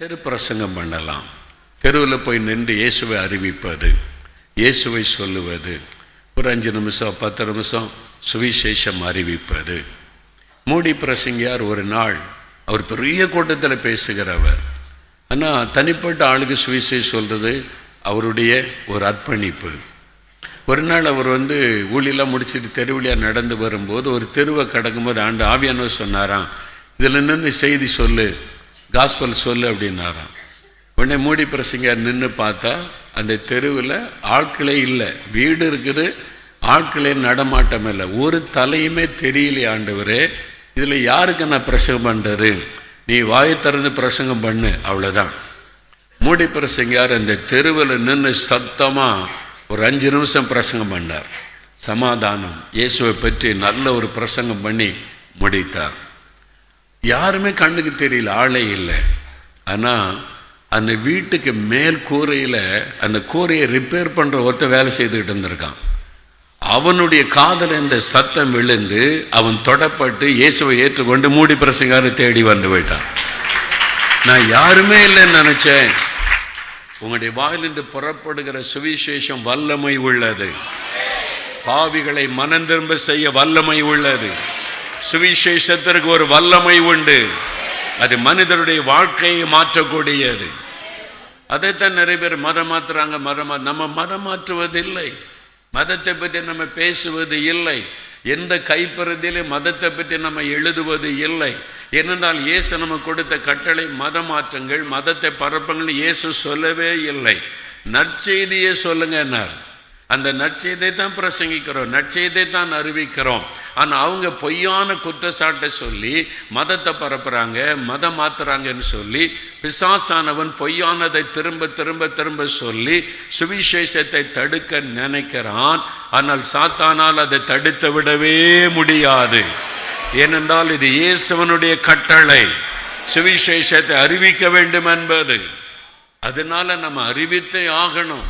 தெரு பிரசங்கம் பண்ணலாம். தெருவில் போய் நின்று இயேசுவை அறிவிப்பது இயேசுவை சொல்லுவது ஒரு அஞ்சு நிமிஷம் பத்து நிமிஷம் சுவிசேஷம் அறிவிப்பது. மூடி பிரசங்கியார் ஒரு நாள் அவர் பெரிய கூட்டத்தில் பேசுகிறவர். ஆனால் தனிப்பட்ட ஆளுக்கு சுவிசேஷம் சொல்கிறது அவருடைய ஒரு அர்ப்பணிப்பு. ஒரு நாள் அவர் வந்து ஊழியெல்லாம் முடிச்சுட்டு தெருவழியாக நடந்து வரும்போது ஒரு தெருவை கடக்கும்போது ஆண்டு ஆவியானவர் சொன்னாராம் இதில் நின்று செய்தி சொல்லு காஸ்பல் சொல்லு அப்படின்னாராம். உடனே மூடி பிரசங்கியார் நின்று பார்த்தா அந்த தெருவில் ஆட்களே இல்லை. வீடு இருக்குது ஆட்களே நடமாட்டம் இல்லை. ஒரு தலையுமே தெரியலையே ஆண்டவரே. இதில் யாருக்கு நான் பிரசங்கம் பண்ணுறது நீ வாயை திறந்து பிரசங்கம் பண்ணு அவ்வளோதான் மூடி பிரசங்கார் அந்த தெருவில் நின்று சத்தமாக ஒரு அஞ்சு நிமிஷம் பிரசங்கம் பண்ணார். சமாதானம். இயேசுவை பற்றி நல்ல ஒரு பிரசங்கம் பண்ணி முடித்தார். யாருமே கண்ணுக்கு தெரியல ஆளே இல்லை. ஆனால் அந்த வீட்டுக்கு மேல் கூரையில் அந்த கூரையை ரிப்பேர் பண்ணுற ஒருத்தர் வேலை செய்துக்கிட்டு இருந்திருக்கான். அவனுடைய காதல் இந்த சத்தம் விழுந்து அவன் தொடப்பட்டு இயேசுவை ஏற்றுக்கொண்டு மூடி பிரசங்காரை தேடி வந்து போயிட்டான். நான் யாருமே இல்லைன்னு நினச்சேன். உங்களுடைய வாயிலிருந்து புறப்படுகிற சுவிசேஷம் வல்லமை உள்ளது. பாவிகளை மனம் திரும்ப செய்ய வல்லமை உள்ளது. சுவிசேஷத்திற்கு ஒரு வல்லமை உண்டு. அது மனிதருடைய வாழ்க்கையை மாற்றக்கூடியது. அதைத்தான் நிறைய பேர் மதம் மாற்றுறாங்க மதம் நம்ம மதம் மாற்றுவதில்லை. மதத்தை பற்றி நம்ம பேசுவது இல்லை. எந்த கைப்பறதிலும் மதத்தை பற்றி நம்ம எழுதுவது இல்லை. ஏனென்றால் இயேசு நம்ம கொடுத்த கட்டளை மத மாற்றங்கள் மதத்தை பரப்புங்கள் இயேசு சொல்லவே இல்லை. நற்செய்தியே சொல்லுங்கன்னார் அந்த நற்செய்தை தான் பிரசங்கிக்கிறோம் நற்செய்தை தான் அறிவிக்கிறோம். ஆனால் அவங்க பொய்யான குற்றச்சாட்டை சொல்லி மதத்தை பரப்புகிறாங்க மதம் மாத்துறாங்கன்னு சொல்லி பிசாசானவன் பொய்யானதை திரும்ப திரும்ப திரும்ப சொல்லி சுவிசேஷத்தை தடுக்க நினைக்கிறான். ஆனால் சாத்தானால் அதை தடுத்து விடவே முடியாது. ஏனென்றால் இது இயேசுவனுடைய கட்டளை. சுவிசேஷத்தை அறிவிக்க வேண்டும் என்பது. அதனால நம்ம அறிவித்தே ஆகணும்.